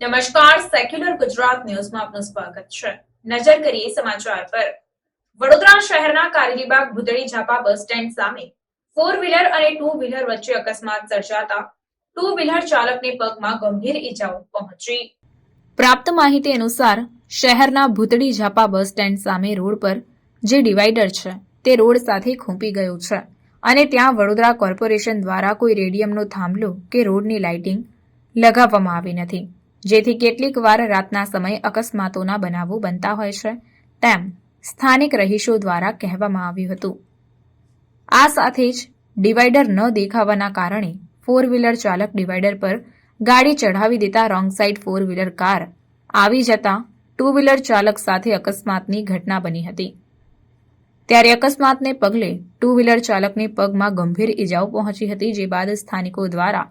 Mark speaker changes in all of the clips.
Speaker 1: નમસ્કાર સેક્યુલર ગુજરાત ન્યૂઝમાં આપનું સ્વાગત છે. નજર કરીએ સમાચાર પર. વડોદરા શહેરના કારેલીબાગ ભૂતળી ઝાપા બસ સ્ટેન્ડ સામે ફોર વ્હીલર અને ટુ વ્હીલર વચ્ચે અકસ્માત સર્જાતા ટુ વ્હીલર ચાલકને પગમાં ગંભીર ઈજાઓ પહોંચી. પ્રાપ્ત માહિતી અનુસાર, શહેરના ભૂતળી ઝાપા બસ સ્ટેન્ડ સામે રોડ પર જે ડિવાઈડર છે, તે રોડ સાથે ખૂંપી ગયું છે અને ત્યાં વડોદરા કોર્પોરેશન દ્વારા કોઈ રેડિયમનો થાંભલો કે રોડની લાઇટિંગ લગાવવામાં આવી નથી. જેથી કેટલીક વાર રાતના સમયે અકસ્માતોના બનાવો બનતા હોય છે, તેમ સ્થાનિક રહીશો દ્વારા કહેવામાં આવ્યું હતું. આ સાથે જ ડિવાઈડર ન દેખાવાના કારણે ફોર વ્હીલર ચાલક ડિવાઈડર પર ગાડી ચઢાવી દેતા wrong side four wheeler car આવી જતા ટુ વ્હીલર ચાલક સાથે અકસ્માતની ઘટના બની હતી. ત્યારે અકસ્માતને પગલે ટુ વ્હીલર ચાલકને પગમાં ગંભીર ઇજાઓ પહોંચી હતી, જે બાદ સ્થાનિકો દ્વારા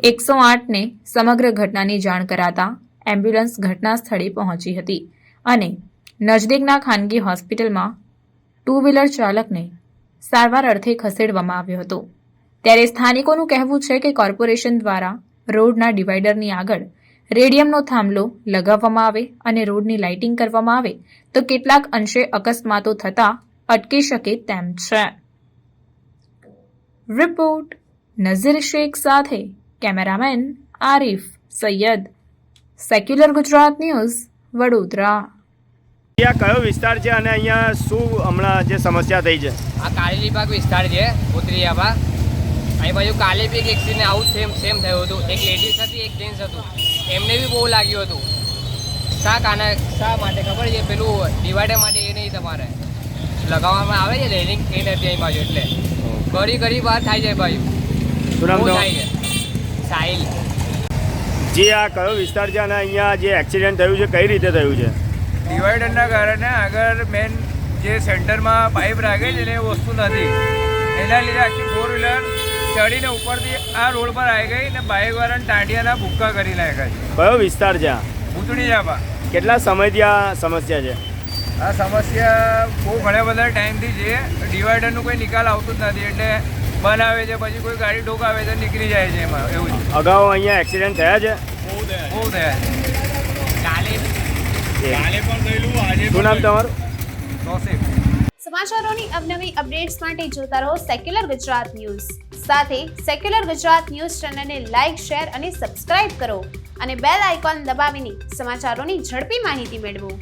Speaker 1: એકસો આઠને સમગ્ર ઘટનાની જાણ કરાતા એમ્બ્યુલન્સ ઘટના સ્થળે પહોંચી હતી અને નજદીકના ખાનગી હોસ્પિટલમાં ટુ વ્હીલર ચાલકને સારવાર અર્થે ખસેડવામાં આવ્યો હતો. ત્યારે સ્થાનિકોનું કહેવું છે કે કોર્પોરેશન દ્વારા રોડના ડિવાઈડરની આગળ રેડિયમનો થાંભલો લગાવવામાં આવે અને રોડની લાઇટિંગ કરવામાં આવે તો કેટલાક અંશે અકસ્માતો થતા અટકી શકે તેમ છે. રિપોર્ટ નઝીર શેખ સાથે cameraman Arif Saiyed. Secular Gujarat news Vadodara.
Speaker 2: અહીંયા કયો વિસ્તાર છે અને અહીંયા શું હમણાં જે સમસ્યા થઈ છે?
Speaker 3: આ કારેલી બાગ વિસ્તાર છે ઉતરીયાબા અહીં બાજુ કાલે બી એક એક્સિડન્ટ આવું સેમ સેમ થયું હતું. એક લેડીઝ હતી એક જેન્ટ્સ હતું. એમને બી બહુ લાગ્યું હતું. શા કાના શા માટે ખબર છે? પેલું ડિવાઈડર માટે એ નહીં તમારે. લગાવવામાં આવે છે રેલિંગ એ નથી અહીં બાજુ એટલે. ઘડી ઘડી બહાર થાય છે બાજુ? થાય છે. સાહિલ
Speaker 2: જે આ કયો વિસ્તાર છે અને અહીંયા જે એક્સિડન્ટ થયું છે કઈ રીતે થયું છે?
Speaker 4: ડિવાઈડરના કારણે આગળ મેન જે સેન્ટરમાં પાઇપ રાખે છે ને એ વસ્તુ નથી. એના લીધે આખી ફોર વ્હીલર ચડીને ઉપરથી આ રોડ પર આવી ગઈ ને બાઇકવાળાને ટાંટિયાના ભૂક્કા કરી નાખ્યા છે.
Speaker 2: કયો વિસ્તાર છે આ?
Speaker 4: ભૂતળી જાપા
Speaker 2: કેટલા સમયથી આ સમસ્યા છે?
Speaker 4: આ સમસ્યા બહુ ઘણા બધા ટાઈમથી છે. ડિવાઈડરનું કોઈ નિકાલ આવતું જ નથી એટલે બનાવે છે પછી કોઈ ગાડી ઠોકાવે તો નીકળી જાય છે એમાં એવું છે.
Speaker 2: અગાઉ અહીંયા એક્સિડન્ટ થયા છે?
Speaker 4: બહુ થયા છે.
Speaker 3: કાલે
Speaker 2: શું નામ તમારું?
Speaker 4: તોસીફ
Speaker 5: સમાચારોની અવનવી અપડેટ્સ માટે જોતા રહો સેક્યુલર ગુજરાત ન્યૂઝ સાથે સેક્યુલર ગુજરાત ન્યૂઝ ચેનલને લાઇક શેર અને સબસ્ક્રાઇબ કરો અને બેલ આઇકોન દબાવીને સમાચારોની ઝડપી માહિતી મેળવો.